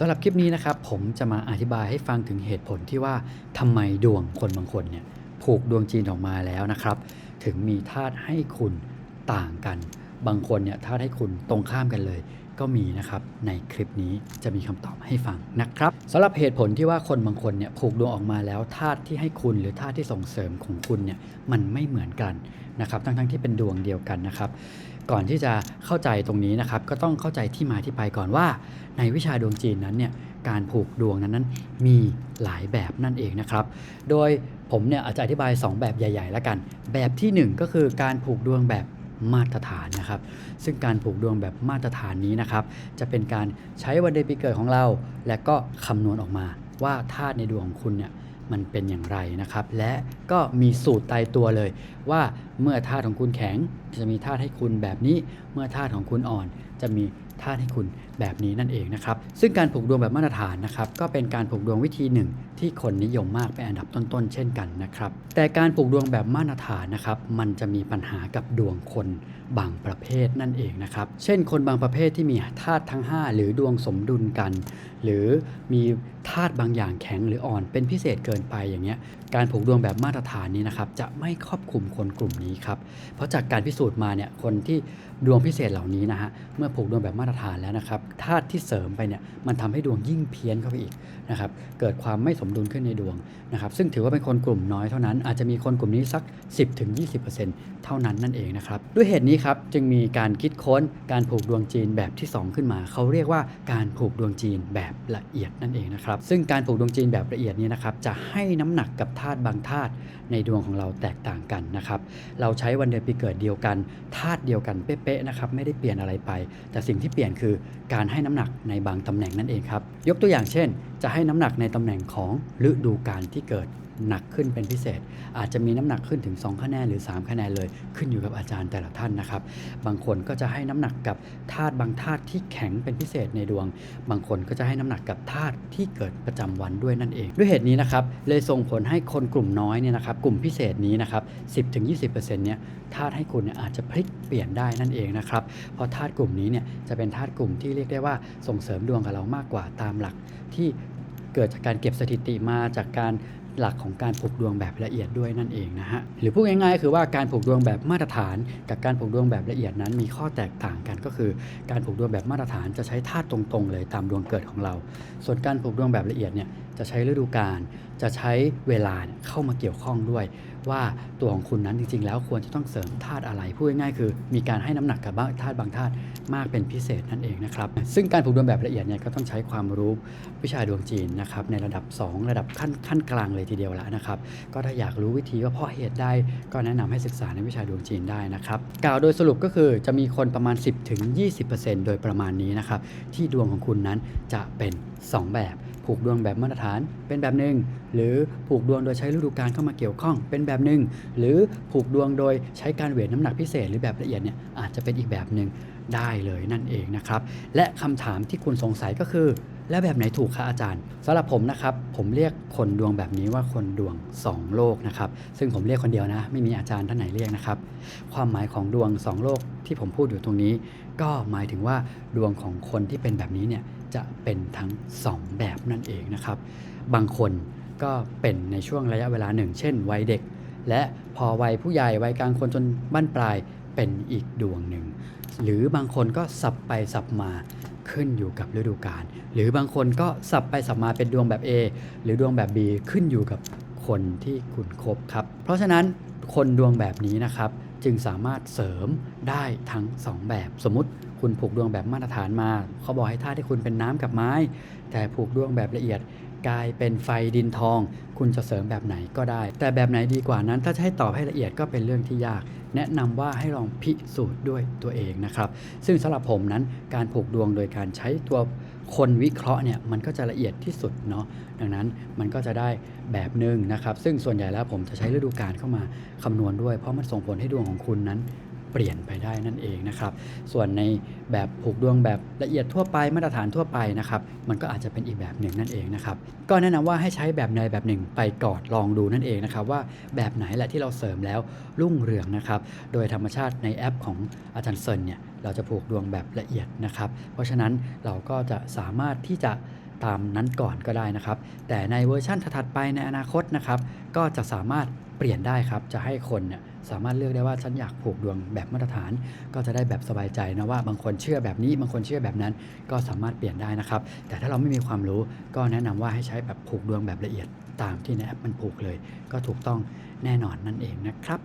สำหรับคลิปนี้นะครับผมจะมาอธิบายให้ฟังถึงเหตุผลที่ว่าทำไมดวงคนบางคนเนี่ยผูกดวงจีนออกมาแล้วนะครับ ถึงมีธาตุให้คุณต่างกัน บางคนเนี่ยธาตุให้คุณตรงข้ามกันเลย ก็มีนะครับในคลิปนี้จะมีคำตอบให้ฟังนะครับสำหรับเหตุผลที่ว่าคนบางคนเนี่ยผูกดวงออกมาแล้วธาตุที่ให้คุณหรือธาตุที่ส่งเสริมของคุณเนี่ยมันไม่เหมือนกันนะครับ ทั้งๆที่เป็นดวงเดียวกันนะครับ ก่อนที่จะเข้าใจตรงนี้นะครับ ก็ต้องเข้าใจที่มาที่ไปก่อนว่า ในวิชาดวงจีนนั้นเนี่ยการผูกดวงนั้นนั้นมีหลายแบบนั่นเองนะครับ โดยผมเนี่ยอาจจะอธิบาย 2 แบบใหญ่ ๆ แล้วกัน แบบทีหนึ่1 ก็คือการผูกดวงแบบมาตรฐานนะครับ ซึ่งการผูกดวงแบบมาตรฐานนี้นะครับ จะเป็นการใช้วันเดือนปีเกิดของเรา และก็คำนวณออกมาว่าธาตุในดวงของคุณเนี่ย มันเป็นอย่างไรนะครับ และก็มีสูตรตายตัวเลย ว่าเมื่อธาตุของคุณแข็งจะมีธาตุให้คุณแบบนี้ เมื่อธาตุของคุณอ่อน จะมีธาตุให้คุณแบบนี้นั่นเองนะครับ ซึ่งการผูกดวงแบบมาตรฐานนะครับก็เป็นการผูกดวงวิธีหนึ่ง ที่คนนิยมมากเป็นอันดับต้นๆ เช่นกันนะครับ แต่การผูกดวงแบบมาตรฐานนะครับมันจะมีปัญหากับดวงคนบางประเภทนั่นเองนะครับ เช่น คนบางประเภทที่มีธาตุทั้ง 5 หรือดวงสมดุลกัน หรือมีธาตุบางอย่างแข็งหรืออ่อนเป็นพิเศษเกินไปอย่างเงี้ย การผูกดวงแบบมาตรฐานนี้นะครับจะไม่ครอบคลุมคนกลุ่มนี้ครับ เพราะจากการพิสูจน์มาเนี่ยคนที่ดวงพิเศษเหล่านี้นะฮะเมื่อผูกดวงแบบมาตรฐานแล้วนะครับธาตุที่เสริมไปเนี่ยมันทำให้ดวงยิ่งเพี้ยนเข้าไปอีกนะครับเกิดความไม่สมดุลขึ้นในดวงนะครับซึ่งถือว่าเป็นคนกลุ่มน้อยเท่านั้น อาจจะมีคนกลุ่มนี้สัก 10-20%เท่านั้นนั่นเองนะครับด้วยเหตุนี้ครับจึงมีการคิดค้นการผูกดวงจีนแบบที่ 2 ขึ้นมา เขาเรียกว่าการผูกดวงจีนแบบละเอียดนั่นเองนะครับซึ่งการผูกดวงจีนแบบละเอียดนี้นะครับจะให้น้ำหนักกับธาตุบางธาตุในดวงของเราแตกต่างกันนะครับเราใช้วันเดือนปีเกิดเดียวกันธาตุเดียวกันเป๊ะๆนะครับไม่ได้เปลี่ยนอะไรไปแต่สิ่งที่เปลี่ยนคือการให้น้ำหนักในบางตำแหน่งนั่นเองครับ ยกตัวอย่างเช่น จะให้น้ำหนักในตำแหน่งของฤดูกาลที่เกิด หนักขึ้นเป็นพิเศษ อาจจะมีน้ำหนักขึ้นถึง 2 คะแนนหรือ 3 คะแนนเลย ขึ้นอยู่กับอาจารย์แต่ละท่านนะครับ บางคนก็จะให้น้ำหนักกับธาตุบางธาตุที่แข็งเป็นพิเศษในดวง บางคนก็จะให้น้ำหนักกับธาตุที่เกิดประจำวันด้วยนั่นเอง ด้วยเหตุนี้นะครับเลยส่งผลให้คนกลุ่มน้อยเนี่ยนะครับกลุ่มพิเศษนี้นะครับ10-20%เนี่ยธาตุให้คุณเนี่ยอาจจะพลิกเปลี่ยนได้นั่นเองนะครับเพราะธาตุกลุ่มนี้เนี่ยจะเป็นธาตุกลุ่มที่เรียกได้ว่าส่งเสริมดวงกับเรามากกว่าตามหลักที่เกิดจากการเก็บสถิติมาจากการ หลักของการผูกดวงแบบละเอียดด้วยนั่นเองนะฮะหรือพูดง่ายๆ คือว่าการผูกดวงแบบมาตรฐาน กับการผูกดวงแบบละเอียดนั้นมีข้อแตกต่างกันก็คือ การผูกดวงแบบมาตรฐานจะใช้ธาตุตรงๆ เลยตามดวงเกิดของเรา ส่วนการผูกดวงแบบละเอียดเนี่ย จะใช้ฤดูกาลจะใช้เวลาเข้ามาเกี่ยวข้องด้วย ว่าตัวของคุณนั้นจริงๆ แล้วควรจะต้องเสริมธาตุอะไรพูดง่ายๆคือ มีการให้น้ำหนักกับธาตุบางธาตุมากเป็นพิเศษนั่นเองนะครับซึ่งการผูกดวงแบบละเอียดเนี่ยก็ต้องใช้ความรู้วิชาดวงจีนนะครับในระดับ 2 ระดับขั้นขั้นกลางเลยทีเดียวละนะครับก็ถ้าอยากรู้วิธีว่าเพราะเหตุใดก็แนะนำให้ศึกษาในวิชาดวงจีนได้นะครับกล่าวโดยสรุปก็คือจะมีคนประมาณ 10-20%โดยประมาณนี้นะครับที่ดวงของคุณนั้นจะเป็น 2 แบบผูกดวงแบบมาตรฐานเป็นแบบหนึ่ง หรือผูกดวงโดยใช้ฤดูกาลเข้ามาเกี่ยวข้อง เป็นแบบหนึ่ง หรือผูกดวงโดยใช้การเวทน้ำหนักพิเศษหรือแบบละเอียดเนี่ยอาจจะเป็นอีกแบบหนึ่งได้เลยนั่นเองนะครับ และคำถามที่คุณสงสัยก็คือ แล้วแบบไหนถูกคะอาจารย์สำหรับผมนะครับ ผมเรียกคนดวงแบบนี้ว่าคนดวง 2 โลกนะครับ ซึ่งผมเรียกคนเดียวนะ ไม่มีอาจารย์ท่านไหนเรียกนะครับ ความหมายของดวง 2 โลกที่ผมพูดอยู่ตรงนี้ ก็หมายถึงว่าดวงของคนที่เป็นแบบนี้เนี่ย จะเป็นทั้ง 2 แบบนั่นเองนะครับ บางคนก็เป็นในช่วงระยะเวลาหนึ่ง เช่น วัยเด็ก และพอวัยผู้ใหญ่วัยกลางคนจนบั้นปลายเป็นอีกดวงหนึ่ง หรือบางคนก็สับไปสับมาขึ้นอยู่กับฤดูกาลหรือบางคนก็สับไปสับมาเป็นดวงแบบ A หรือดวงแบบ B ขึ้นอยู่กับคนที่คุณคบครับ เพราะฉะนั้นคนดวงแบบนี้นะครับ จึงสามารถเสริมได้ทั้ง 2 แบบสมมติ คุณผูกดวงแบบมาตรฐานมา เขาบอกให้ธาตุที่คุณเป็นน้ำกับไม้ แต่ผูกดวงแบบละเอียดกลายเป็นไฟดินทอง คุณจะเสริมแบบไหนก็ได้ แต่แบบไหนดีกว่านั้นถ้าจะให้ตอบให้ละเอียดก็เป็นเรื่องที่ยาก แนะนำว่าให้ลองพิสูจน์ด้วยตัวเองนะครับ ซึ่งสำหรับผมนั้นการผูกดวงโดยการใช้ตัวคนวิเคราะห์เนี่ยมันก็จะละเอียดที่สุดเนาะดังนั้นมันก็จะได้แบบหนึ่งนะครับ ซึ่งส่วนใหญ่แล้วผมจะใช้ฤดูกาลเข้ามาคำนวณด้วย เพราะมันส่งผลให้ดวงของคุณนั้น เปลี่ยนไปได้นั่นเองนะครับ ส่วนในแบบผูกดวงแบบละเอียดทั่วไปมาตรฐานทั่วไปนะครับ มันก็อาจจะเป็นอีกแบบหนึ่งนั่นเองนะครับ ก็แนะนำว่าให้ใช้แบบใดแบบหนึ่งไปก่อนลองดูนั่นเองนะครับ ว่าแบบไหนแหละที่เราเสริมแล้วรุ่งเรืองนะครับ โดยธรรมชาติในแอปของอาจารย์เซินเนี่ยเราจะผูกดวงแบบละเอียดนะครับ เพราะฉะนั้นเราก็จะสามารถที่จะตามนั้นก่อนก็ได้นะครับ แต่ในเวอร์ชันถัดไปในอนาคตนะครับ ก็จะสามารถเปลี่ยนได้ครับ จะให้คนเนี่ย สามารถเลือกได้ว่าฉันอยากผูกดวงแบบมาตรฐาน ก็จะได้แบบสบายใจนะว่าบางคนเชื่อแบบนี้ บางคนเชื่อแบบนั้น ก็สามารถเปลี่ยนได้นะครับ แต่ถ้าเราไม่มีความรู้ก็แนะนำว่าให้ใช้แบบผูกดวงแบบละเอียดตามที่ในแอปมันผูกเลย ก็ถูกต้องแน่นอนนั่นเองนะครับ